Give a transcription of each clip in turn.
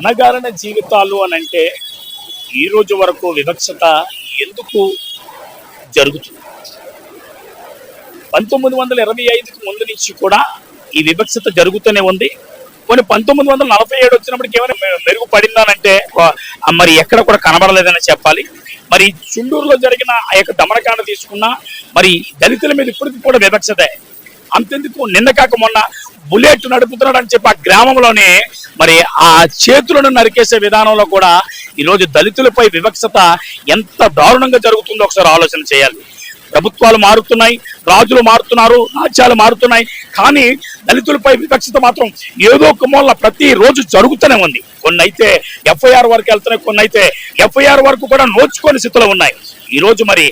అనగారిన జీవితాలు అని అంటే ఈ రోజు వరకు వివక్షత ఎందుకు జరుగుతుంది? పంతొమ్మిది వందల ఇరవై ఐదుకి ముందు నుంచి కూడా ఈ వివక్షత జరుగుతూనే ఉంది. కొన్ని పంతొమ్మిది వందల నలభై ఏడు వచ్చినప్పటికి ఏమైనా మెరుగుపడిందానంటే మరి ఎక్కడ కూడా కనబడలేదని చెప్పాలి. మరి చుండూరులో జరిగిన ఆ యొక్క దమనకాండ తీసుకున్నా మరి దళితుల మీద ఇప్పటికి కూడా వివక్షతే. అంతెందుకు? నిన్న కాక మొన్న బుల్లెట్ నడుపుతున్నాడు అని చెప్పి ఆ గ్రామంలోనే మరి ఆ చేతులను నరికేసే విధానంలో కూడా ఈరోజు దళితులపై వివక్షత ఎంత దారుణంగా జరుగుతుందో ఒకసారి ఆలోచన చేయాలి. ప్రభుత్వాలు మారుతున్నాయి రాజులు మారుతున్నారు రాజ్యాలు మారుతున్నాయి కానీ దళితులపై వివక్షత మాత్రం ఏదో ఒక మూల ప్రతిరోజు జరుగుతూనే ఉంది. కొన్ని అయితే ఎఫ్ఐఆర్ వరకు వెళ్తున్నాయి కొన్ని అయితే ఎఫ్ఐఆర్ వరకు కూడా నోచుకొని స్థితిలో ఉన్నాయి. ఈ రోజు మరి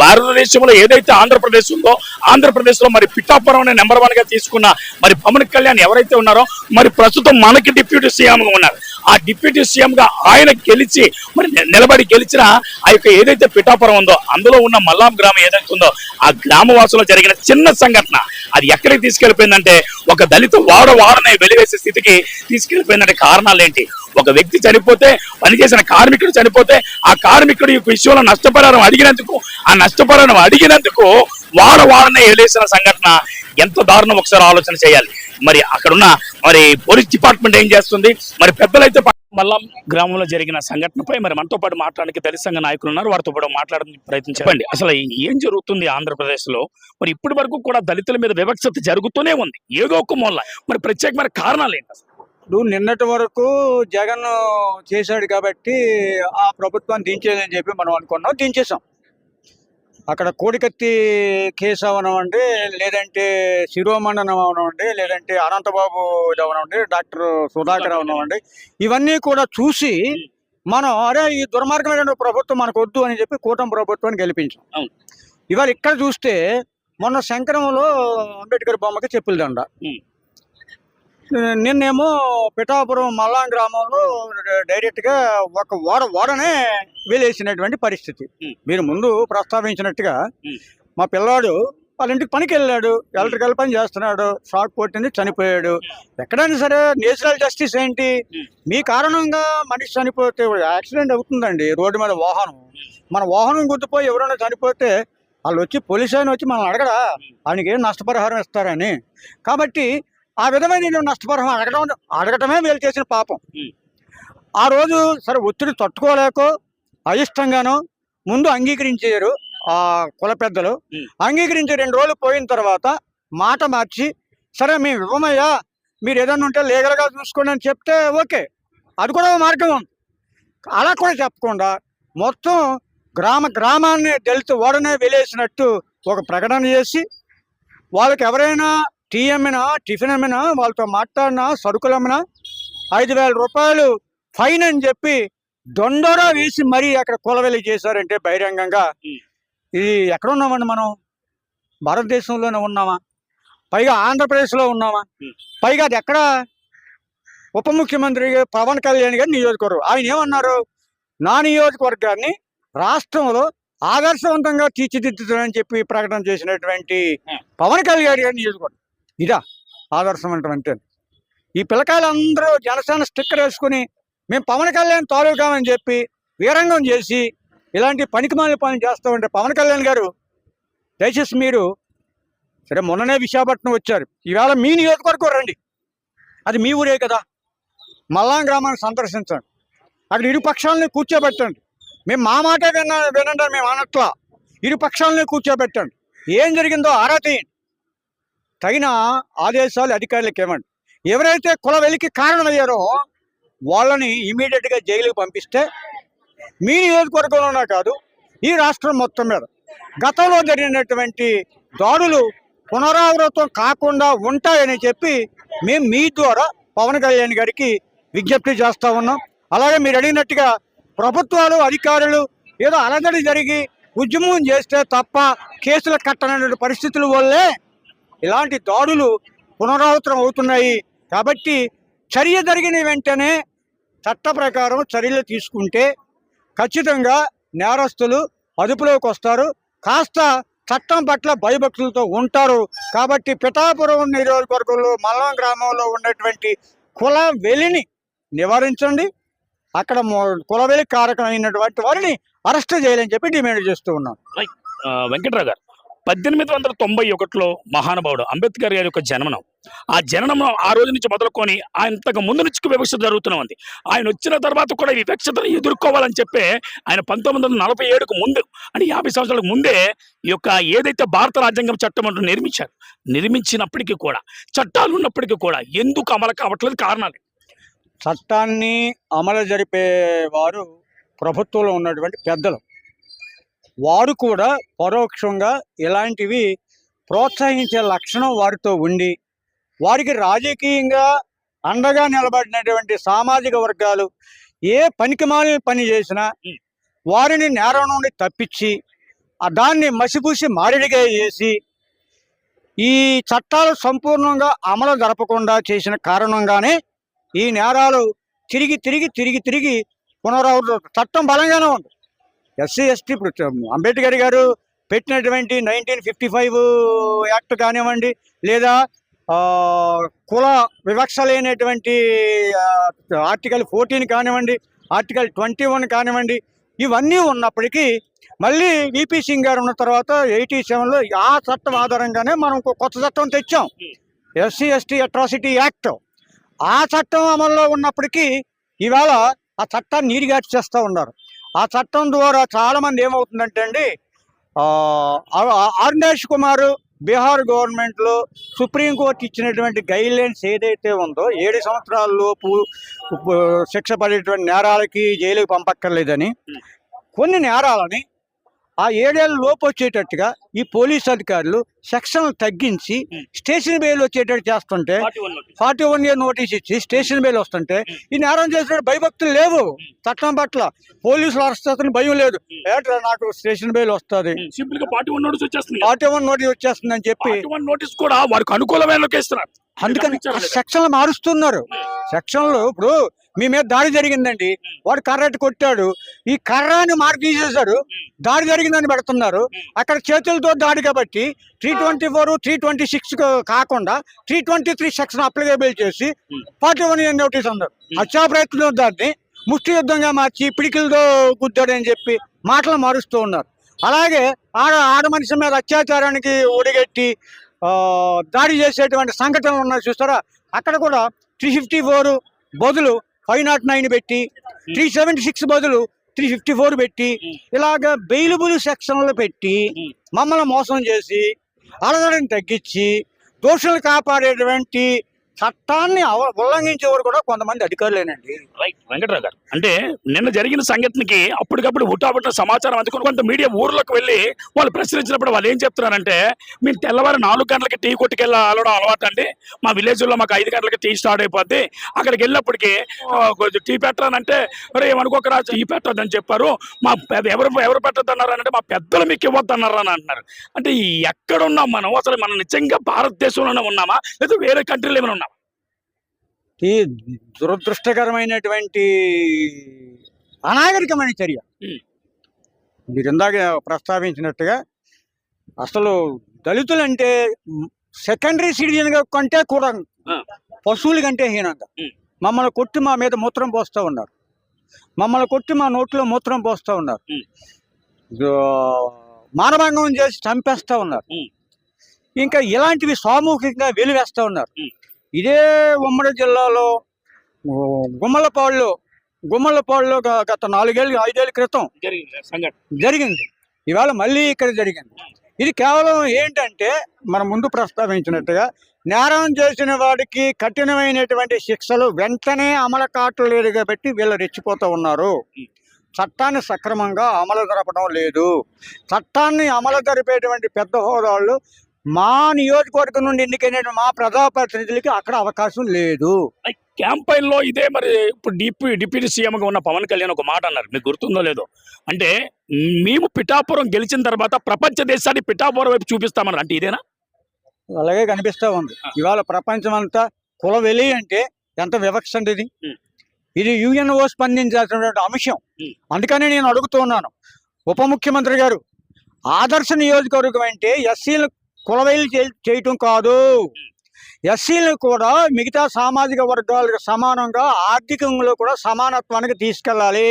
భారతదేశంలో ఏదైతే ఆంధ్రప్రదేశ్ ఉందో ఆంధ్రప్రదేశ్లో మరి పిఠాపురం అనే నెంబర్ వన్గా తీసుకున్న మరి పవన్ కళ్యాణ్ ఎవరైతే ఉన్నారో మరి ప్రస్తుతం మనకి డిప్యూటీ సీఎంగా ఉన్నారు. ఆ డిప్యూటీ సీఎం గా ఆయన గెలిచి మరి నిలబడి గెలిచిన ఆ యొక్క ఏదైతే పిఠాపురం ఉందో అందులో ఉన్న మల్లాం గ్రామం ఏదైతే ఉందో ఆ గ్రామవాసులో జరిగిన చిన్న సంఘటన అది ఎక్కడికి తీసుకెళ్ళిపోయిందంటే ఒక దళిత వాడ వాడనే వెలివేసే స్థితికి తీసుకెళ్ళిపోయిందంటే కారణాలు ఏంటి? ఒక వ్యక్తి చనిపోతే పనిచేసిన కార్మికుడు చనిపోతే ఆ కార్మికుడు యొక్క విషయంలో నష్టపరిహారం అడిగినందుకు ఆ నష్టపరిహారం అడిగినందుకు వాడ వాడనే వెలేసిన సంఘటన ఎంత దారుణం ఒకసారి ఆలోచన చేయాలి. మరి అక్కడున్న మరి పోలీస్ డిపార్ట్మెంట్ ఏం చేస్తుంది? మరి పెద్దలైతే మల్లం గ్రామంలో జరిగిన సంఘటనపై మరి మనతో పాటు మాట్లాడడానికి దళిత సంఘ నాయకులు ఉన్నారు. వారితో పాటు మాట్లాడడానికి ప్రయత్నించండి అసలు ఏం జరుగుతుంది ఆంధ్రప్రదేశ్లో మరి ఇప్పటి వరకు కూడా దళితుల మీద వివక్షత జరుగుతూనే ఉంది. ఏదో ఒక మూల. మరి ప్రత్యేకమైన కారణాలు ఏంటి అసలు? ఇప్పుడు నిన్నటి వరకు జగన్ చేశాడు కాబట్టి ఆ ప్రభుత్వాన్ని దించేదని చెప్పి మనం అనుకున్నాం. దించేసాం అక్కడ కోడికత్తి కేసు అవనవండి లేదంటే శిరోమండనం అవనవండి లేదంటే అనంతబాబు ఇది అవనవండి డాక్టర్ సుధాకర్ అవనవండి ఇవన్నీ కూడా చూసి మనం అరే ఈ దుర్మార్గమైన ప్రభుత్వం మనకు వద్దు అని చెప్పి కూటమి ప్రభుత్వాన్ని గెలిపించాం. ఇవాళ ఇక్కడ చూస్తే మొన్న శంకరంలో అంబేద్కర్ బొమ్మకి చెప్పులు దండ. నిన్నేమో పిఠాపురం మల్లాం గ్రామంలో డైరెక్ట్గా ఒక ఓడ ఓడనే వేలేసినటువంటి పరిస్థితి. మీరు ముందు ప్రస్తావించినట్టుగా. మా పిల్లాడు వాళ్ళ ఇంటికి పనికి వెళ్ళాడు. ఎలక్ట్రికల్ పని చేస్తున్నాడు. షాక్ కొట్టింది చనిపోయాడు. ఎక్కడైనా సరే నేచురల్ జస్టిస్ ఏంటి. మీ కారణంగా మనిషి చనిపోతే యాక్సిడెంట్ అవుతుందండి రోడ్డు మీద వాహనం. మన వాహనం గుర్తుపోయి ఎవరైనా చనిపోతే వాళ్ళు వచ్చి పోలీస్ ఆయన వచ్చి మనం అడగడా ఆయనకి ఏం నష్టపరిహారం ఇస్తారని. కాబట్టి ఆ విధమైన నేను నష్టపరిహారం అడగడం అడగటమే వీళ్ళు చేసిన పాపం. ఆ రోజు సరే ఒత్తిడి తట్టుకోలేకో అయిష్టంగానో ముందు అంగీకరించారు ఆ కుల పెద్దలు. అంగీకరించి రెండు రోజులు పోయిన తర్వాత మాట మార్చి సరే మేము ఇవ్వమయ్యా మీరు ఏదన్నా ఉంటే లీగల్గా చూసుకోండి అని చెప్తే ఓకే అది కూడా ఒక మార్గం ఉంది అలా కూడా చెప్పకుండా మొత్తం గ్రామ గ్రామాన్ని దళిత ఓడనే వెలేసినట్టు ఒక ప్రకటన చేసి వాళ్ళకి ఎవరైనా టీ అమ్మినా టిఫిన్ అమ్మినా వాళ్ళతో మాట్లాడినా సరుకులు అమ్మినా ఐదు వేల రూపాయలు ఫైన్ అని చెప్పి దొండరా వేసి మరీ అక్కడ కొలవెలి చేశారంటే బహిరంగంగా. ఇది ఎక్కడ ఉన్నామండి మనం? భారతదేశంలోనే ఉన్నామా? పైగా ఆంధ్రప్రదేశ్లో ఉన్నామా. పైగా అది ఎక్కడ? ఉప ముఖ్యమంత్రి పవన్ కళ్యాణ్ గారి నియోజకవర్గం. ఆయన ఏమన్నారు? నా నియోజకవర్గాన్ని రాష్ట్రంలో ఆదర్శవంతంగా తీర్చిదిద్దుతానని చెప్పి ప్రకటన చేసినటువంటి. పవన్ కళ్యాణ్ గారి నియోజకవర్గం. ఇదా ఆదర్శం అంటే ఈ పిల్లకాయలందరూ జనసేన స్టిక్కర్ వేసుకుని మేము పవన్ కళ్యాణ్ తాలూకామని చెప్పి వీరంగం చేసి ఇలాంటి పనికిమాలిన పనులు చేస్తామంటే పవన్ కళ్యాణ్ గారు దయచేసి మీరు సరే మొన్ననే విశాఖపట్నం వచ్చారు. ఈవేళ మీ నియోజకవర్గం రండి. అది మీ ఊరే కదా. మల్లాం గ్రామాన్ని సందర్శించండి. అక్కడ ఇరు పక్షాలని కూర్చోబెట్టండి. మేము మా మాటే విన వినండి మేము అనట్లా. ఇరు పక్షాలని కూర్చోబెట్టండి. ఏం జరిగిందో ఆరా తీయండి. తగిన ఆదేశాలు అధికారులకు ఇవ్వండి. ఎవరైతే కుల వెలికి కారణమయ్యారో వాళ్ళని ఇమీడియట్గా జైలుకి పంపిస్తే మీ నియోజకవర్గంలోనే కాదు ఈ రాష్ట్రం మొత్తం మీద గతంలో జరిగినటువంటి దాడులు పునరావృతం కాకుండా ఉంటాయని చెప్పి మేము మీ ద్వారా పవన్ కళ్యాణ్ గారికి విజ్ఞప్తి చేస్తూ ఉన్నాం. అలాగే మీరు అడిగినట్టుగా ప్రభుత్వాలు అధికారులు ఏదో అలజడి జరిగి ఉద్యమం చేస్తే తప్ప కేసులు కట్టనటువంటి పరిస్థితుల వల్లే ఇలాంటి దాడులు పునరావృతం అవుతున్నాయి. కాబట్టి చర్య జరిగిన వెంటనే చట్ట ప్రకారం చర్యలు తీసుకుంటే ఖచ్చితంగా నేరస్తులు అదుపులోకి వస్తారు. కాస్త చట్టం పట్ల భయభక్తులతో ఉంటారు. కాబట్టి పిఠాపురం నియోజకవర్గంలో మల్లం గ్రామంలో ఉన్నటువంటి కుల వెలిని నివారించండి. అక్కడ మొ- కులవేలి కారకమైనటువంటి వారిని అరెస్ట్ చేయాలని చెప్పి డిమాండ్ చేస్తూ ఉన్నాం. వెంకట్రావు గారు. పద్దెనిమిది వందల తొంభై ఒకటిలో మహానుభావుడు అంబేద్కర్ గారి యొక్క జననం. ఆ జననం ఆ రోజు నుంచి మొదలుకొని అంతకు ముందు నుంచి వివక్ష జరుగుతూనే ఉంది. ఆయన వచ్చిన తర్వాత కూడా వివక్షతను ఎదుర్కోవాలని చెప్పే ఆయన పంతొమ్మిది వందల నలభై ఏడుకు ముందు అంటే యాభై సంవత్సరాలకు ముందే ఈ యొక్క ఏదైతే భారత రాజ్యాంగం చట్టం అంటూ నిర్మించారు నిర్మించినప్పటికీ కూడా చట్టాలు ఉన్నప్పటికీ కూడా ఎందుకు అమలు కావట్లేదు కారణాలు చట్టాన్ని అమలు జరిపే వారు ప్రభుత్వంలో ఉన్నటువంటి పెద్దలు. వారు కూడా పరోక్షంగా ఇలాంటివి ప్రోత్సహించే లక్షణం వారితో ఉండి వారికి రాజకీయంగా అండగా నిలబడినటువంటి సామాజిక వర్గాలు ఏ పనికిమాలి పని చేసినా వారిని నేరం నుండి తప్పించి దాన్ని మసిపూసి మారిడిగా చేసి ఈ చట్టాలు సంపూర్ణంగా అమలు జరపకుండా చేసిన కారణంగానే ఈ నేరాలు తిరిగి తిరిగి తిరిగి తిరిగి పునరావృతం చట్టం బలంగానే ఉంది. ఎస్సీ ఎస్టీ ఇప్పుడు అంబేద్కర్ గారు పెట్టినటువంటి నైన్టీన్ ఫిఫ్టీ ఫైవ్ యాక్ట్ కానివ్వండి లేదా కుల వివక్ష లేనటువంటి ఆర్టికల్ ఫోర్టీన్ కానివ్వండి ఆర్టికల్ ట్వంటీ వన్ కానివ్వండి ఇవన్నీ ఉన్నప్పటికీ మళ్ళీ విపి సింగ్ గారు ఉన్న తర్వాత ఎయిటీ సెవెన్లో ఆ చట్టం ఆధారంగానే మనం కొత్త చట్టం తెచ్చాం. SC ST atrocity act. ఆ చట్టం అమల్లో ఉన్నప్పటికీ ఇవాళ ఆ చట్టాన్ని నీరుగాటి చేస్తూ ఉన్నారు. ఆ చట్టం ద్వారా చాలా మంది ఏమవుతుందంటే అండి అరుణేష్ కుమార్ బీహార్ గవర్నమెంట్లో సుప్రీంకోర్టు ఇచ్చినటువంటి గైడ్ లైన్స్ ఏదైతే ఉందో ఏడు సంవత్సరాల లోపు శిక్ష పడేటువంటి నేరాలకి జైలుకి పంపక్కర్లేదని కొన్ని నేరాలని ఆ ఏడేళ్ళ లోపు వచ్చేటట్టుగా ఈ పోలీస్ అధికారులు సెక్షన్లు తగ్గించి స్టేషన్ బెయిల్ వచ్చేటట్టు చేస్తుంటే ఫార్టీ వన్ ఇయర్ నోటీస్ ఇచ్చి స్టేషన్ బెయిల్ వస్తుంటే ఈ నేరం చేసిన భయభక్తులు లేవు. చట్టం పట్ల పోలీసులు అరెస్ట్ చేస్తున్న భయం లేదు. ఏట్రా నాకు స్టేషన్ బెయిల్ వస్తుంది? సింపుల్గా పార్టీ వన్ నోటీస్ వచ్చేస్తుంది ఫార్టీ వన్ నోటీస్ వచ్చేస్తుందని చెప్పి పార్టీ వన్ నోటీస్ కూడా వారికి అనుకూలమైన అందుకని? సెక్షన్లు మారుస్తున్నారు. సెక్షన్లు ఇప్పుడు మీ మీద దాడి జరిగిందండి. వాడు కర్రటి కొట్టాడు. ఈ కర్రాన్ని మార్క్ తీసేశాడు దాడి జరిగిందని పెడుతున్నారు. అక్కడ చేతులతో దాడి కాబట్టి three twenty four three twenty six కాకుండా three twenty three section applicable చేసి ఫార్టీ వన్ నోటీస్ అన్నారు హత్యా ప్రయత్నం దాన్ని ముష్టి యుద్ధంగా మార్చి పిడికిలతో గుద్దాడని చెప్పి మాటలు మారుస్తూ ఉన్నారు. అలాగే ఆడ ఆడ మనిషి మీద అత్యాచారానికి ఒడిగట్టి దాడి చేసేటువంటి సంఘటనలు ఉన్నాయి చూస్తారా? అక్కడ కూడా త్రీ ఫిఫ్టీ ఫోర్ బదులు ఫైవ్ నాట్ నైన్ పెట్టి త్రీ సెవెంటీ సిక్స్ బదులు త్రీ ఫిఫ్టీ ఫోర్ పెట్టి ఇలాగ బెయిలబుల్ సెక్షన్లు పెట్టి మమ్మల్ని మోసం చేసి అలగడని తగ్గించి దోషులు కాపాడేటువంటి చట్టాన్ని అవ- ఉల్లంఘించేవారు కూడా కొంతమంది అధికారులేనండి. రైట్ వెంకట్రావు గారు అంటే నిన్న జరిగిన సంఘటనకి అప్పటికప్పుడు హుటాబుట్టిన సమాచారం అందుకుని కొంత మీడియా ఊర్లోకి వెళ్ళి వాళ్ళు ప్రశ్నించినప్పుడు వాళ్ళు ఏం చెప్తున్నారంటే మేము తెల్లవారు నాలుగు గంటలకి టీ కొట్టుకెళ్ళి అలవాటు అండి మా విలేజ్లో మాకు ఐదు గంటలకి టీ స్టార్ట్ అయిపోద్ది. అక్కడికి వెళ్ళినప్పటికీ కొంచెం టీ పెట్టరానంటే మరి ఏమనుకోకరా? టీ పెట్టొద్దని చెప్పారు. మా పెద్ద- ఎవరు ఎవరు పెట్టొద్దు అన్నారు అంటే మా పెద్దలు మీకు ఇవ్వద్దు అని అంటున్నారు అంటే ఎక్కడున్నాం మనం? అసలు మనం నిజంగా భారతదేశంలోనే ఉన్నామా? లేదా వేరే కంట్రీలో ఏమైనా ఉన్నామా? ఈ దురదృష్టకరమైనటువంటి అనాగరికమైన చర్య. మీరు ఇందాక ప్రస్తావించినట్టుగా అసలు దళితులంటే సెకండరీ సిటిజన్గా కంటే కూడా. పశువుల కంటే హీనంగా. మమ్మల్ని కొట్టి మా మీద మూత్రం పోస్తూ ఉన్నారు మమ్మల్ని కొట్టి మా నోట్లో మూత్రం పోస్తూ ఉన్నారు మానభంగం చేసి చంపేస్తూ ఉన్నారు. ఇంకా ఇలాంటివి సామూహికంగా వెలివేస్తూ ఉన్నారు. ఇదే ఉమ్మడి జిల్లాలో గుమ్మలపాడులో గుమ్మలపాడులో గత నాలుగేళ్ళు ఐదేళ్ళ క్రితం జరిగింది ఇవాళ మళ్ళీ ఇక్కడ జరిగింది. ఇది కేవలం ఏంటంటే మనం ముందు ప్రస్తావించినట్టుగా నేరం చేసిన వాడికి కఠినమైనటువంటి శిక్షలు వెంటనే అమలు కావట్లేదు కాబట్టి వీళ్ళు రెచ్చిపోతూ ఉన్నారు. చట్టాన్ని సక్రమంగా అమలు జరపడం లేదు. చట్టాన్ని అమలు జరిపేటువంటి పెద్ద హోదాళ్ళు మా నియోజకవర్గం నుండి ఎన్నికైన మా ప్రజాప్రతినిధులకి అక్కడ అవకాశం లేదు. క్యాంపైన్లో ఇదే మరి ఇప్పుడు డిప్యూ డిప్యూటీ సీఎం గా ఉన్న పవన్ కళ్యాణ్ ఒక మాట అన్నారు. మీకు గుర్తుందో లేదో? అంటే మేము పిఠాపురం గెలిచిన తర్వాత ప్రపంచ దేశాన్ని పిఠాపురం వైపు చూపిస్తామన్నారు. అంటే ఇదేనా? అలాగే కనిపిస్తూ ఉంది. ఇవాళ ప్రపంచం అంతా కులవెలి అంటే ఎంత వివక్ష అండి ఇది. ఇది యుఎన్ఓ స్పందించాల్సినటువంటి అంశం. అందుకనే నేను అడుగుతున్నాను ఉప ముఖ్యమంత్రి గారు ఆదర్శ నియోజకవర్గం అంటే ఎస్సీలు కులవేలు చేయటం కాదు. ఎస్సీలను కూడా మిగతా సామాజిక వర్గాలకు సమానంగా ఆర్థికంలో కూడా సమానత్వానికి తీసుకెళ్ళాలి.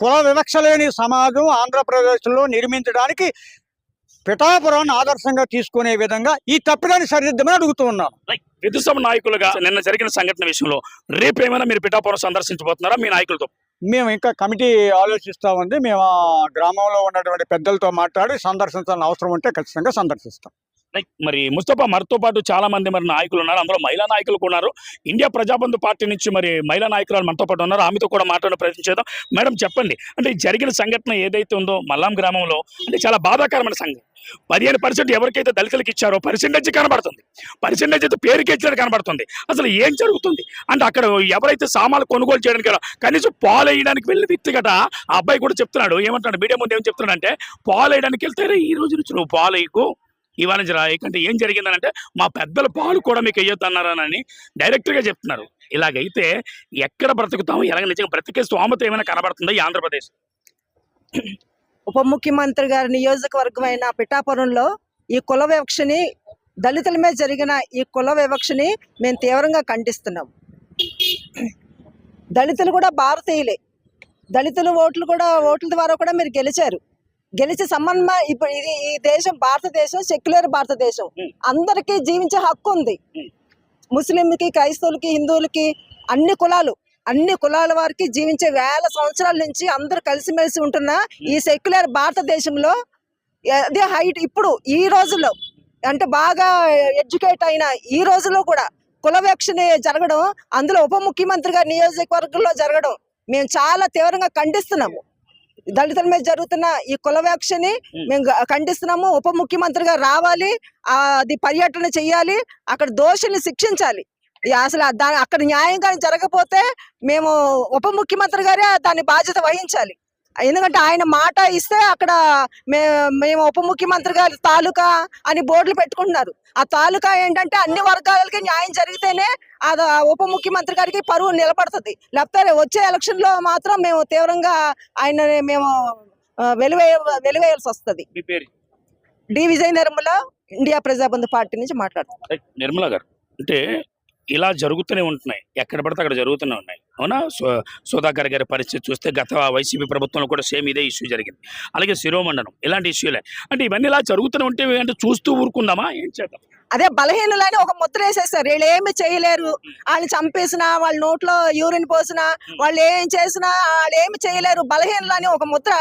కుల వివక్ష లేని సమాజం ఆంధ్రప్రదేశ్లో నిర్మించడానికి పిఠాపురాన్ని ఆదర్శంగా తీసుకునే విధంగా ఈ తప్పిదాన్ని సరిదిద్దమని అడుగుతూ ఉన్నాను విదుసభ నాయకులుగా నిన్న జరిగిన సంఘటన విషయంలో రేపు ఏమైనా మీరు పిఠాపురం సందర్శించబోతున్నారా? మీ నాయకులతో. మేము ఇంకా కమిటీ ఆలోచిస్తా ఉంది. మేము ఆ గ్రామంలో ఉన్నటువంటి పెద్దలతో మాట్లాడి సందర్శించాలని అవసరం ఉంటే ఖచ్చితంగా సందర్శిస్తాం. లైక్ మరి ముస్తఫా మరితో పాటు చాలా మంది మరి నాయకులు ఉన్నారు. అందులో మహిళా నాయకులు కూడా ఉన్నారు. ఇండియా ప్రజాబంధు పార్టీ నుంచి మరి మహిళా నాయకురాలు మనతో పాటు ఉన్నారు. ఆమెతో కూడా మాట్లాడే ప్రయత్నం చేద్దాం. మేడం చెప్పండి. అంటే జరిగిన సంఘటన ఏదైతే ఉందో మల్లాం గ్రామంలో అంటే చాలా బాధాకరమైన సంఘటన. పదిహేను పర్సెంట్ ఎవరికైతే దళితులకు ఇచ్చారో పర్సెంటేజ్ కనబడుతుంది. పర్సెంటేజ్ అయితే పేరుకి ఇచ్చినట్టు కనబడుతుంది. అసలు ఏం జరుగుతుంది? అంటే అక్కడ ఎవరైతే సామాన్లు కొనుగోలు చేయడానికి కనీసం పాలు వేయడానికి వెళ్ళిన వ్యక్తి గట ఆ అబ్బాయి కూడా చెప్తున్నాడు. ఏమంటాడు మీడియా ముందు ఏం చెప్తున్నాడంటే పాలు వేయడానికి వెళ్తే ఈ రోజు నుంచి నువ్వు? పాలు వేయకు ఇవాళ నుంచి రా ఎందుకంటే ఏం జరిగిందనంటే మా పెద్దల పాలు కూడా మీకు వేయొద్దు అన్నారని డైరెక్ట్ చెప్తున్నారు. ఇలాగైతే ఎక్కడ బ్రతుకుతాము ఎలాగ నిజంగా బ్రతికే స్తోమత ఏమైనా కనబడుతుందా ఈ ఆంధ్రప్రదేశ్? ఉప ముఖ్యమంత్రి గారి నియోజకవర్గమైన పిఠాపురంలో ఈ కుల వివక్షని దళితుల మీద జరిగిన ఈ కుల వివక్షని మేము తీవ్రంగా ఖండిస్తున్నాం. దళితులు కూడా భారతీయులే. దళితులు ఓట్లు కూడా ఓట్ల ద్వారా కూడా మీరు గెలిచారు. గెలిచి సంబంధం ఇప్పుడు ఇది ఈ దేశం భారతదేశం సెక్యులర్ భారతదేశం. అందరికీ జీవించే హక్కు ఉంది. ముస్లింలకి క్రైస్తవులకి హిందువులకి అన్ని కులాలు అన్ని కులాల వారికి జీవించే వేల సంవత్సరాల నుంచి అందరూ కలిసిమెలిసి ఉంటున్న ఈ సెక్యులర్ భారతదేశంలో అదే హైట్ ఇప్పుడు ఈ రోజుల్లో. అంటే బాగా ఎడ్యుకేట్ అయిన ఈ రోజుల్లో కూడా కుల వివక్షని జరగడం అందులో ఉప ముఖ్యమంత్రి గారి నియోజకవర్గంలో జరగడం మేము చాలా తీవ్రంగా ఖండిస్తున్నాము. దళితుల మీద జరుగుతున్న ఈ కుల వివక్షని మేము ఖండిస్తున్నాము. ఉప ముఖ్యమంత్రి గారు రావాలి. ఆ, అది పర్యటన చెయ్యాలి. అక్కడ దోషుల్ని శిక్షించాలి. అసలు దాని అక్కడ న్యాయంగా జరగకపోతే మేము ఉప ముఖ్యమంత్రి గారే దాని బాధ్యత వహించాలి. ఎందుకంటే ఆయన మాట ఇస్తే అక్కడ మే మేము ఉప ముఖ్యమంత్రి గారి తాలూకా అని బోర్డులు పెట్టుకుంటున్నారు. ఆ తాలూకా ఏంటంటే అన్ని వర్గాలకి న్యాయం జరిగితేనే అది ఉప ముఖ్యమంత్రి గారికి పరువు నిలబడుతుంది. లేకపోతే వచ్చే ఎలక్షన్లో మాత్రం మేము తీవ్రంగా ఆయన మేము వెలివేయ వెలివేయాల్సి వస్తుంది. D. Vijaya Nirmala India Prajabandhu party నుంచి మాట్లాడుతున్నాం. నిర్మల గారు అంటే ఇలా జరుగుతూనే ఉంటున్నాయి. ఎక్కడ పడితే అక్కడ జరుగుతూనే ఉన్నాయి. అవునా? సో సుధాకర్ గారి పరిస్థితి చూస్తే గత వైసీపీ ప్రభుత్వంలో కూడా సేమ్ ఇదే ఇష్యూ జరిగింది. అలాగే శిరోమండనం ఇలాంటి ఇష్యూలే. అంటే ఇవన్నీ ఇలా జరుగుతూనే ఉంటే అంటే చూస్తూ ఊరుకుందామా? ఏం చేద్దాం? అదే బలహీనులని ఒక ముద్ర వేసేస్తారు వీళ్ళు ఏమి చేయలేరు. వాళ్ళని చంపేసినా వాళ్ళ నోట్లో యూరిన్ పోసినా వాళ్ళు ఏం చేసినా వాళ్ళు ఏమి చేయలేరు. బలహీనులని ఒక ముద్ర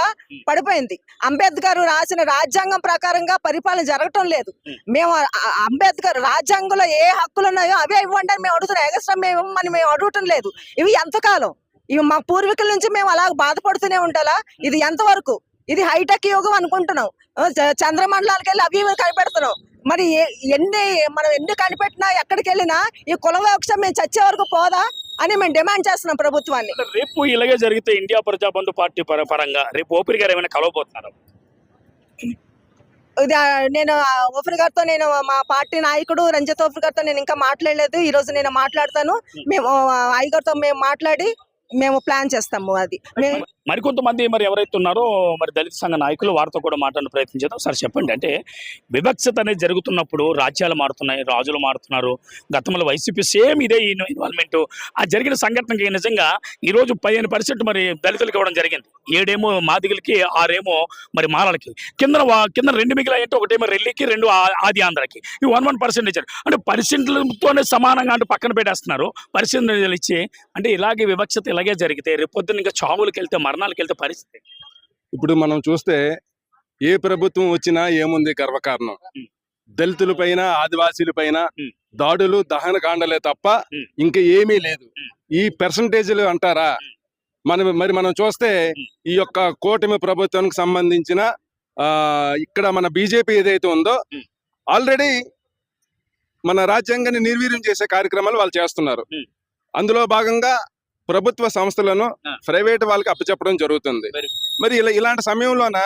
పడిపోయింది. అంబేద్కర్ రాసిన రాజ్యాంగం ప్రకారంగా పరిపాలన జరగటం లేదు. మేము అంబేద్కర్ రాజ్యాంగంలో ఏ హక్కులు ఉన్నాయో అవే ఇవ్వండి అని మేము అడుగుతున్నాం. ఎగస్ట్రా మేము ఇవ్వమని మేము అడగటం లేదు. ఇవి ఎంతకాలం? ఇవి మా పూర్వీకుల నుంచి మేము అలా బాధపడుతూనే ఉండాలా? ఇది ఎంతవరకు? ఇది హైటెక్ యుగం అనుకుంటున్నాం. చంద్రమండలానికి వెళ్ళి అవి ఇవి కనిపెడుతున్నాం. మరి ఎన్ని మనం ఎన్ని కనిపెట్టినా ఎక్కడికి వెళ్ళినా ఈ కుల వివక్ష మేము చచ్చే వరకు పోదా అని మేము డిమాండ్ చేస్తున్నాం ప్రభుత్వాన్ని. రేపు ఇలాగే జరిగితే ఇండియా ప్రజాబంధు పార్టీ పర- పరంగా రేపు ఓపిరి గారు ఏమైనా కలవబోతున్నారు? ఇది నేను ఓఫర్ గారితో నేను మా పార్టీ నాయకుడు రంజిత్ ఓఫర్ గారితో నేను ఇంకా మాట్లాడలేదు. ఈ రోజు నేను మాట్లాడతాను. మేము అయ్య గారితో మేము మాట్లాడి మేము ప్లాన్ చేస్తాము అది. మేము మరికొంతమంది మరి ఎవరైతే ఉన్నారో మరి దళిత సంఘ నాయకులు వారితో కూడా మాట్లాడిన ప్రయత్నం చేద్దాం. సార్ చెప్పండి. అంటే వివక్షత అనేది జరుగుతున్నప్పుడు రాజ్యాలు మారుతున్నాయి రాజులు మారుతున్నారు. గతంలో వైసీపీ సేమ్ ఇదే ఇన్వాల్వ్మెంట్ ఆ జరిగిన సంఘటనకి నిజంగా ఈ రోజు పదిహేను పర్సెంట్ మరి దళితులకు ఇవ్వడం జరిగింది. ఏడేమో మాదిగలకి ఆరేమో మరి మాలలకి. కింద కింద రెండు మిగిలిన ఒకటేమో రెల్లికి రెండు ఆది ఆంధ్రకి. ఈ వన్ వన్ పర్సెంట్ ఇచ్చారు. అంటే పర్సెంట్లతోనే సమానంగా అంటే పక్కన పెట్టేస్తున్నారు. పరిస్థితులు ఇచ్చి అంటే ఇలాగే వివక్షత ఇలాగే జరిగితే రేపొద్దున ఇంకా చావులకి వెళ్తే మరణాలకు వెళ్తే పరిస్థితి ఇప్పుడు మనం చూస్తే ఏ ప్రభుత్వం వచ్చినా ఏముంది గర్వకారణం. దళితుల పైన ఆదివాసీల పైన. దాడులు దహన కాండలే తప్ప. ఇంకా ఏమీ లేదు. ఈ పెర్సంటేజ్లు అంటారా మనం మరి మనం చూస్తే. ఈ యొక్క కూటమి ప్రభుత్వానికి సంబంధించిన ఆ ఇక్కడ మన బీజేపీ ఏదైతే ఉందో. ఆల్రెడీ మన రాజ్యాంగాన్ని నిర్వీర్యం చేసే కార్యక్రమాలు వాళ్ళు చేస్తున్నారు. అందులో భాగంగా ప్రభుత్వ సంస్థలను. ప్రైవేట్ వాళ్ళకి అప్పచెప్పడం జరుగుతుంది మరి ఇలా ఇలాంటి సమయంలోన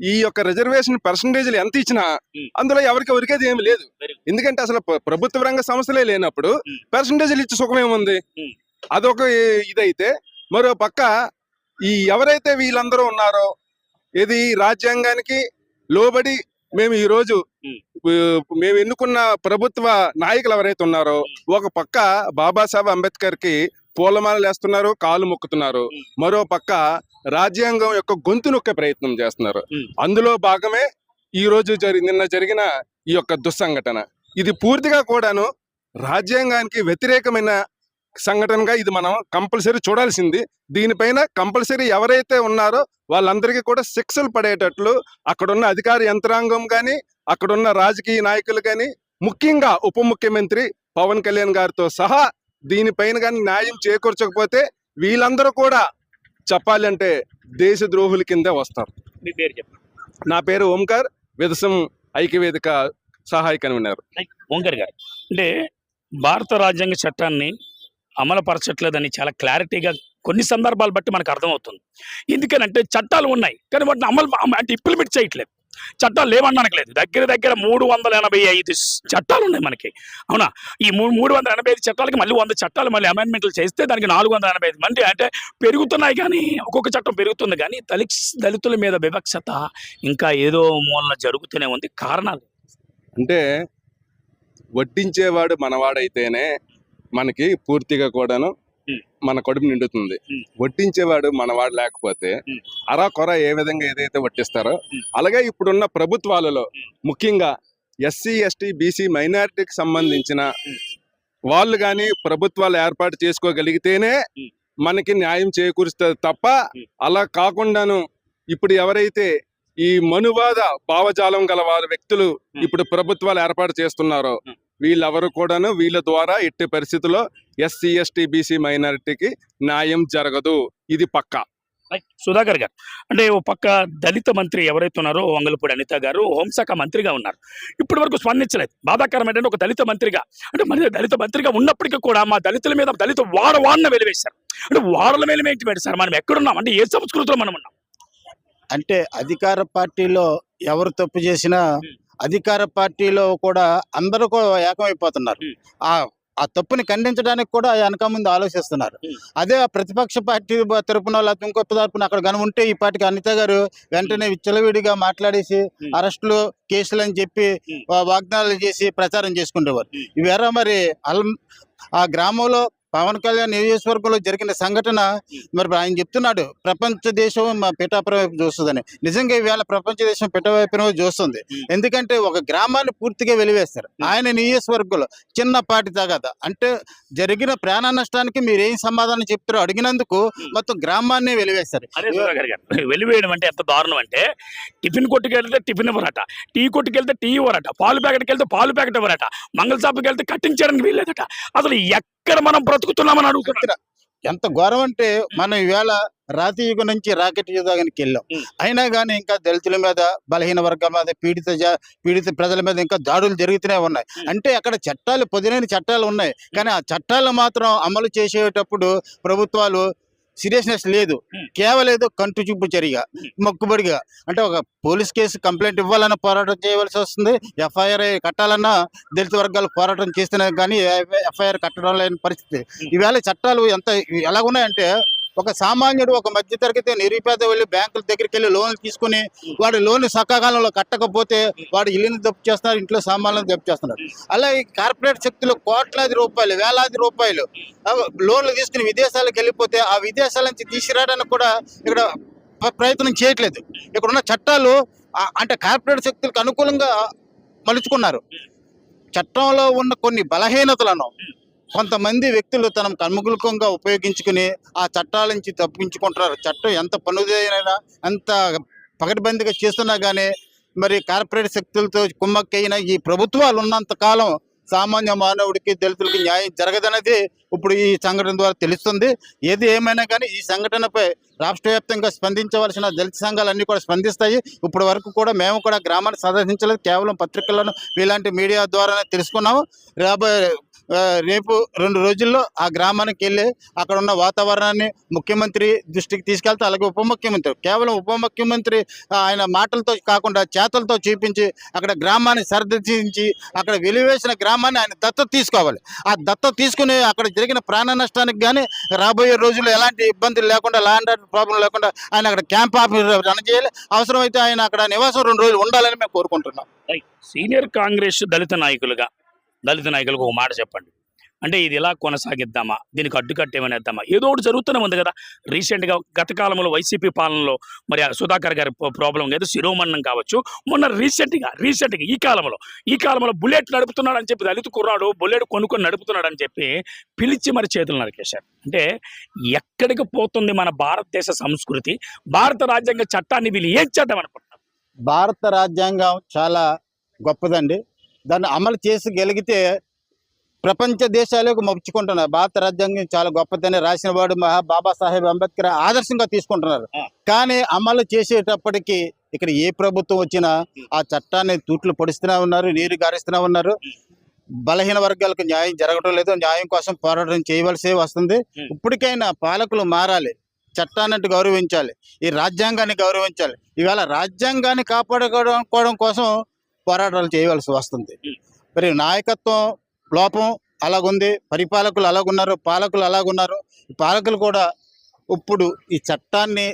ఈ యొక్క రిజర్వేషన్ పర్సంటేజ్లు ఎంత ఇచ్చినా ఉం. అందులో ఎవరికి ఉరికేది ఏమి లేదు. ఎందుకంటే అసలు ప్ర- ప్రభుత్వ రంగ సంస్థలే లేనప్పుడు ఉం. పర్సంటేజ్లు ఇచ్చి సుఖం ఏముంది ఉం. అదొక ఇదైతే మరో పక్క ఈ ఎవరైతే వీళ్ళందరూ ఉన్నారో ఇది రాజ్యాంగానికి లోబడి మేము ఈ రోజు మేము ఎన్నుకున్న ప్రభుత్వ నాయకులు ఎవరైతే ఉన్నారో ఒక పక్క బాబాసాహెబ్ అంబేద్కర్కి పూలమాలలు వేస్తున్నారు కాలు మొక్కుతున్నారు. మరో పక్క రాజ్యాంగం యొక్క గొంతు నొక్కే ప్రయత్నం చేస్తున్నారు. అందులో భాగమే ఈ రోజు జరి నిన్న జరిగిన ఈ యొక్క దుస్సంఘటన ఇది పూర్తిగా కూడాను రాజ్యాంగానికి వ్యతిరేకమైన సంఘటనగా ఇది మనం కంపల్సరీ చూడాల్సింది దీనిపైన కంపల్సరీ ఎవరైతే ఉన్నారో వాళ్ళందరికీ కూడా శిక్షలు పడేటట్లు అక్కడున్న అధికార యంత్రాంగం కానీ అక్కడున్న రాజకీయ నాయకులు కానీ ముఖ్యంగా ఉప ముఖ్యమంత్రి పవన్ కళ్యాణ్ గారితో సహా దీనిపైన కానీ న్యాయం చేకూర్చకపోతే వీళ్ళందరూ కూడా చెప్పాలంటే దేశ ద్రోహుల కిందే వస్తారు. నా పేరు ఓంకార్ విదసం ఐక్యవేదిక సహాయ కన్వీనర్ ఓంకర్ గారు. అంటే భారత రాజ్యాంగ చట్టాన్ని అమలుపరచట్లేదని చాలా క్లారిటీగా కొన్ని సందర్భాలు బట్టి మనకు అర్థమవుతుంది. ఎందుకనంటే చట్టాలు ఉన్నాయి కానీ వాటిని అమలు అమ- అంటే ఇంప్లిమెంట్ చేయట్లేదు. చట్టాలు లేవనడానికి లేదు. దగ్గర దగ్గర మూడు వందల ఎనభై ఐదు చట్టాలు ఉన్నాయి మనకి. అవునా? ఈ మూడు మూడు వందల ఎనభై ఐదు చట్టాలకి మళ్ళీ వంద చట్టాలు మళ్ళీ అమెండ్మెంట్లు చేస్తే దానికి నాలుగు వందల ఎనభై ఐదు మంది అంటే పెరుగుతున్నాయి కానీ ఒక్కొక్క చట్టం పెరుగుతుంది కానీ దళిత దళితుల మీద వివక్షత ఇంకా ఏదో మూలన జరుగుతూనే ఉంది. కారణాలు అంటే వడ్డించేవాడు మనవాడైతేనే మనకి పూర్తిగా కూడాను మన కడుపు నిండుతుంది. వడ్డించేవాడు మనవాడు లేకపోతే. అరా కొర ఏ విధంగా ఏదైతే వడ్డిస్తారో ఉం. అలాగే ఇప్పుడున్న ప్రభుత్వాలలో. ముఖ్యంగా ఎస్సీ ఎస్టీ బీసీ మైనారిటీకి సంబంధించిన. వాళ్ళు కానీ ప్రభుత్వాలు ఏర్పాటు చేసుకోగలిగితేనే. మనకి న్యాయం చేకూరుస్తుంది తప్ప. అలా కాకుండాను ఇప్పుడు ఎవరైతే ఈ మనువాద భావజాలం గల వారి వ్యక్తులు. ఇప్పుడు ప్రభుత్వాలు ఏర్పాటు చేస్తున్నారో. వీళ్ళెవరు కూడాను వీళ్ళ ద్వారా ఎట్టి పరిస్థితుల్లో ఎస్సీ ఎస్టీ బీసీ మైనారిటీకి న్యాయం జరగదు. ఇది పక్కా. సుధాకర్ గారు అంటే ఓ పక్క దళిత మంత్రి ఎవరైతే ఉన్నారో వంగలపూడి అనిత గారు హోంశాఖ మంత్రిగా ఉన్నారు. ఇప్పటి వరకు స్పందించలేదు. బాధాకరం ఏంటంటే ఒక దళిత మంత్రిగా అంటే మరి దళిత మంత్రిగా ఉన్నప్పటికీ కూడా మా దళితుల మీద దళిత వాడ వాడిన వెలివేశారు. అంటే వాడల మీద ఏంటి పెట్టారు మనం ఎక్కడున్నాం? అంటే ఏ సంస్కృతిలో మనం ఉన్నాం? అంటే అధికార పార్టీలో ఎవరు తప్పు చేసినా అధికార పార్టీలో కూడా అందరూ కూడా ఏకమైపోతున్నారు. ఆ ఆ తప్పుని ఖండించడానికి కూడా వెనక ముందు ఆలోచిస్తున్నారు. అదే ఆ ప్రతిపక్ష పార్టీ తరపున లేకపోతే ఇంకో తరపున అక్కడ కనుక ఉంటే ఈ పార్టీకి అనిత గారు వెంటనే విచ్చలవిడిగా మాట్లాడేసి. అరెస్టులు కేసులు అని చెప్పి వాగ్దానాలు చేసి ప్రచారం చేసుకునేవారు. ఇవేరా మరి అల్ ఆ గ్రామంలో పవన్ కళ్యాణ్ నియోజకవర్గంలో జరిగిన సంఘటన మరి ఆయన చెప్తున్నాడు ప్రపంచ దేశం మా పిఠాపురం వైపు చూస్తుందని. నిజంగా ఈవేళ ప్రపంచ దేశం పిఠాపురం వైపు చూస్తుంది. ఎందుకంటే ఒక గ్రామాన్ని పూర్తిగా వెలివేస్తారు. ఆయన నియోజకవర్గంలో చిన్నపాటి తగద. అంటే జరిగిన ప్రాణ నష్టానికి మీరు ఏం సమాధానం చెప్తారో అడిగినందుకు. మొత్తం గ్రామాన్ని వెలివేస్తారు. వెలివేయడం అంటే ఎంత దారుణం అంటే టిఫిన్ కొట్టుకు వెళ్తే టిఫిన్ ఇవ్వరట టీ కొట్టుకు వెళ్తే టీ ఇవ్వరట పాలు ప్యాకెట్కి వెళ్తే పాలు ప్యాకెట్ ఇవ్వరట మంగళ షాపుకి వెళ్తే కట్టింగ్ చేయడానికి వీల్లేదట. అసలు ఎక్కడ మనం బ్రతుకుతున్నామని అడుగుతున్నాం ఎంత ఘోరం అంటే మనం ఈవేళ రాతి యుగం నుంచి రాకెట్ యుగానికి వెళ్ళాం. అయినా కానీ ఇంకా దళితుల మీద బలహీన వర్గాల మీద పీడిత పీడిత ప్రజల మీద ఇంకా దాడులు జరుగుతూనే ఉన్నాయి. అంటే అక్కడ చట్టాలు పొదినైన చట్టాలు ఉన్నాయి. కానీ ఆ చట్టాలు మాత్రం అమలు చేసేటప్పుడు ప్రభుత్వాలు సీరియస్నెస్ లేదు. కేవలం ఏదో కంటు చూపు Hmm. మొక్కుబడిగా అంటే ఒక పోలీస్ కేసు కంప్లైంట్ ఇవ్వాలన్న పోరాటం చేయవలసి వస్తుంది ఎఫ్ఐఆర్ కట్టాలన్నా దళిత వర్గాలు పోరాటం చేస్తున్నా కానీ ఎఫ్ఐఆర్ కట్టడం లేని పరిస్థితి. ఈవేళ చట్టాలు ఎంత ఎలా ఉన్నాయంటే ఒక సామాన్యుడు ఒక మధ్యతరగతి నిరుపేద వెళ్ళి బ్యాంకుల దగ్గరికి వెళ్ళి లోన్లు తీసుకుని వాడు లోన్ సకాలంలో కట్టకపోతే వాడు ఇల్లుని దప్పు చేస్తున్నారు ఇంట్లో సామాన్లను దప్పు చేస్తున్నారు. అలా ఈ కార్పొరేట్ శక్తులు కోట్లాది రూపాయలు వేలాది రూపాయలు లోన్లు తీసుకుని విదేశాలకు వెళ్ళిపోతే ఆ విదేశాల నుంచి తీసుకురావడానికి కూడా ఇక్కడ ప్రయత్నం చేయట్లేదు. ఇక్కడ ఉన్న చట్టాలు అంటే కార్పొరేట్ శక్తులకు అనుకూలంగా మలుచుకున్నారు. చట్టంలో ఉన్న కొన్ని బలహీనతలను కొంతమంది వ్యక్తులు తన కనుముఖంగా ఉపయోగించుకుని ఆ చట్టాల నుంచి తప్పించుకుంటున్నారు. చట్టం ఎంత పనుదైనా ఎంత పగటిబందిగా చేస్తున్నా కానీ మరి కార్పొరేట్ శక్తులతో కుమ్మక్కైన ఈ ప్రభుత్వాలు ఉన్నంత కాలం సామాన్య మానవుడికి దళితులకి న్యాయం జరగదనేది ఇప్పుడు ఈ సంఘటన ద్వారా తెలుస్తుంది. ఏది ఏమైనా కానీ ఈ సంఘటనపై రాష్ట్ర వ్యాప్తంగా స్పందించవలసిన దళిత సంఘాలన్నీ కూడా స్పందిస్తాయి. ఇప్పటి వరకు కూడా మేము కూడా గ్రామాన్ని సందర్శించలేదు. కేవలం పత్రికలను ఇలాంటి మీడియా ద్వారానే తెలుసుకున్నాము. రాబోయే రేపు రెండు రోజుల్లో ఆ గ్రామానికి వెళ్ళి అక్కడ ఉన్న వాతావరణాన్ని ముఖ్యమంత్రి దృష్టికి తీసుకెళ్తే అలాగే ఉప ముఖ్యమంత్రి కేవలం ఉప ముఖ్యమంత్రి ఆయన మాటలతో కాకుండా చేతలతో చూపించి అక్కడ గ్రామాన్ని సరిదిద్దించి అక్కడ వెలివేసిన గ్రామాన్ని ఆయన దత్తత తీసుకోవాలి. ఆ దత్తత తీసుకుని అక్కడ జరిగిన ప్రాణ నష్టానికి కానీ రాబోయే రోజుల్లో ఎలాంటి ఇబ్బందులు లేకుండా ల్యాండ్ ప్రాబ్లం లేకుండా ఆయన అక్కడ క్యాంప్ ఆఫీస్ రన్ చేయాలి. అవసరమైతే ఆయన అక్కడ నివాసం రెండు రోజులు ఉండాలని మేము కోరుకుంటున్నాం. సీనియర్ కాంగ్రెస్ దళిత నాయకులుగా దళిత నాయకులకు ఒక మాట చెప్పండి. అంటే ఇది ఇలా కొనసాగిద్దామా? దీనికి అడ్డుకట్టేమనేద్దామా ఏదో ఒకటి జరుగుతూనే ఉంది కదా. రీసెంట్గా గత కాలంలో వైసీపీ పాలనలో మరి సుధాకర్ గారి ప్ర- ప్రాబ్లం ఏదో శిరోమన్నం కావచ్చు. మొన్న రీసెంట్గా రీసెంట్గా ఈ కాలంలో ఈ కాలంలో బుల్లెట్ నడుపుతున్నాడు అని చెప్పి దళిత కుర్రాడు బుల్లెట్ కొనుక్కొని నడుపుతున్నాడు అని చెప్పి పిలిచి మరి చేతులు నరికేశారు. అంటే ఎక్కడికి పోతుంది మన భారతదేశ సంస్కృతి? భారత రాజ్యాంగ చట్టాన్ని వీళ్ళు ఏం చేద్దాం అనుకుంటున్నారు భారత రాజ్యాంగం చాలా గొప్పదండి. దాన్ని అమలు చేసగలిగితే ప్రపంచ దేశాలకు మొచ్చుకుంటున్నారు భారత రాజ్యాంగం చాలా గొప్పదని రాసిన వాడు మహా బాబాసాహెబ్ అంబేద్కర్ ఆదర్శంగా తీసుకుంటున్నారు. కానీ అమలు చేసేటప్పటికి ఇక్కడ ఏ ప్రభుత్వం వచ్చినా ఆ చట్టాన్ని తూట్లు పొడిస్తూనే ఉన్నారు నీరు గారిస్తూనే ఉన్నారు. బలహీన వర్గాలకు న్యాయం జరగడం లేదు. న్యాయం కోసం పోరాటం చేయవలసి వస్తుంది. ఇప్పటికైనా పాలకులు మారాలి. చట్టాన్ని గౌరవించాలి. ఈ రాజ్యాంగాన్ని గౌరవించాలి. ఇవాళ రాజ్యాంగాన్ని కాపాడుకోవడం కోసం పోరాటాలు చేయవలసి వస్తుంది. మరి నాయకత్వం లోపం అలాగుంది. పరిపాలకులు అలాగున్నారు పాలకులు అలాగున్నారు. ఈ పాలకులు కూడా ఇప్పుడు ఈ చట్టాన్ని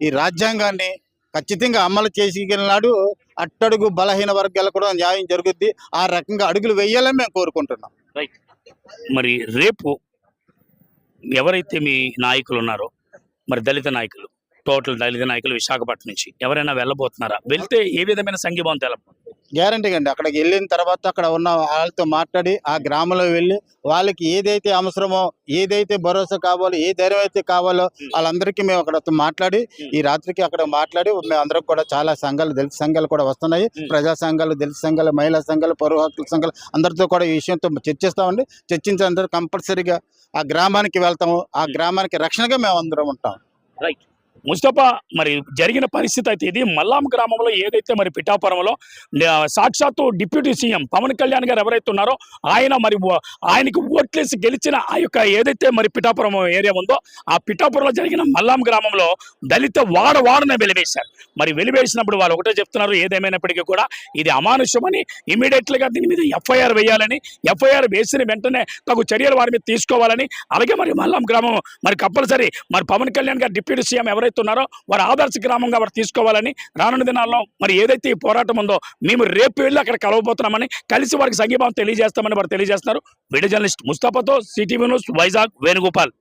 ఈ రాజ్యాంగాన్ని ఖచ్చితంగా అమలు చేసినాడు అట్టడుగు బలహీన వర్గాలకు కూడా న్యాయం జరుగుద్ది. ఆ రకంగా అడుగులు వేయాలని మేము కోరుకుంటున్నాం. మరి రేపు ఎవరైతే మీ నాయకులు ఉన్నారో మరి దళిత నాయకులు టోటల్ దళిత నాయకులు విశాఖపట్నం నుంచి ఎవరైనా వెళ్ళబోతున్నారా? వెళ్తే ఏ విధమైన సంఘీభావం తెలప? గ్యారంటీగా అండి అక్కడికి వెళ్ళిన తర్వాత అక్కడ ఉన్న వాళ్ళతో మాట్లాడి ఆ గ్రామంలో వెళ్ళి వాళ్ళకి ఏదైతే అవసరమో ఏదైతే భరోసా కావాలో ఏ ధైర్యం అయితే కావాలో వాళ్ళందరికీ మేము అక్కడ మాట్లాడి ఈ రాత్రికి అక్కడ మాట్లాడి మేము అందరం కూడా చాలా సంఘాలు దళిత సంఘాలు కూడా వస్తున్నాయి. ప్రజా సంఘాలు దళిత సంఘాలు మహిళా సంఘాలు పౌర హక్కుల సంఘాలు అందరితో కూడా ఈ విషయంతో చర్చిస్తామండి. చర్చించిన అందరూ కంపల్సరీగా ఆ గ్రామానికి వెళ్తాము. ఆ గ్రామానికి రక్షణగా మేము అందరం ఉంటాం. ముస్తఫా మరి జరిగిన పరిస్థితి అయితే ఇది. మల్లాం గ్రామంలో ఏదైతే మరి పిఠాపురంలో సాక్షాత్తు డిప్యూటీ సీఎం పవన్ కళ్యాణ్ గారు ఎవరైతే ఉన్నారో ఆయన మరి ఓ- ఆయనకి ఓట్లేసి గెలిచిన ఆ యొక్క ఏదైతే మరి పిఠాపురం ఏరియా ఉందో ఆ పిఠాపురంలో జరిగిన మల్లాం గ్రామంలో దళిత వాడ వాడనే వెలివేశారు. మరి వెలివేసినప్పుడు వాళ్ళు ఒకటే చెప్తున్నారు ఏదేమైనప్పటికీ కూడా ఇది అమానుష్యమని ఇమీడియట్లీగా దీని మీద ఎఫ్ఐఆర్ వేయాలని ఎఫ్ఐఆర్ వేసిన వెంటనే తగు చర్యలు వారి మీద తీసుకోవాలని అలాగే మరి మల్లాం గ్రామం మరి కంపల్సరీ మరి పవన్ కళ్యాణ్ గారు డిప్యూటీ సీఎం ఎవరైతే చేస్తున్నారో వారు ఆదర్శ గ్రామంగా వారు తీసుకోవాలని రానున్న దినాల్లో మరి ఏదైతే ఈ పోరాటం ఉందో మేము రేపు వెళ్ళి అక్కడ కలవబోతున్నామని కలిసి వారికి సంఘీభావం తెలియజేస్తామని వారు తెలియజేస్తున్నారు. వీడియో జర్నలిస్ట్ ముస్తాఫాతో సిటీవీ న్యూస్ వైజాగ్ వేణుగోపాల్.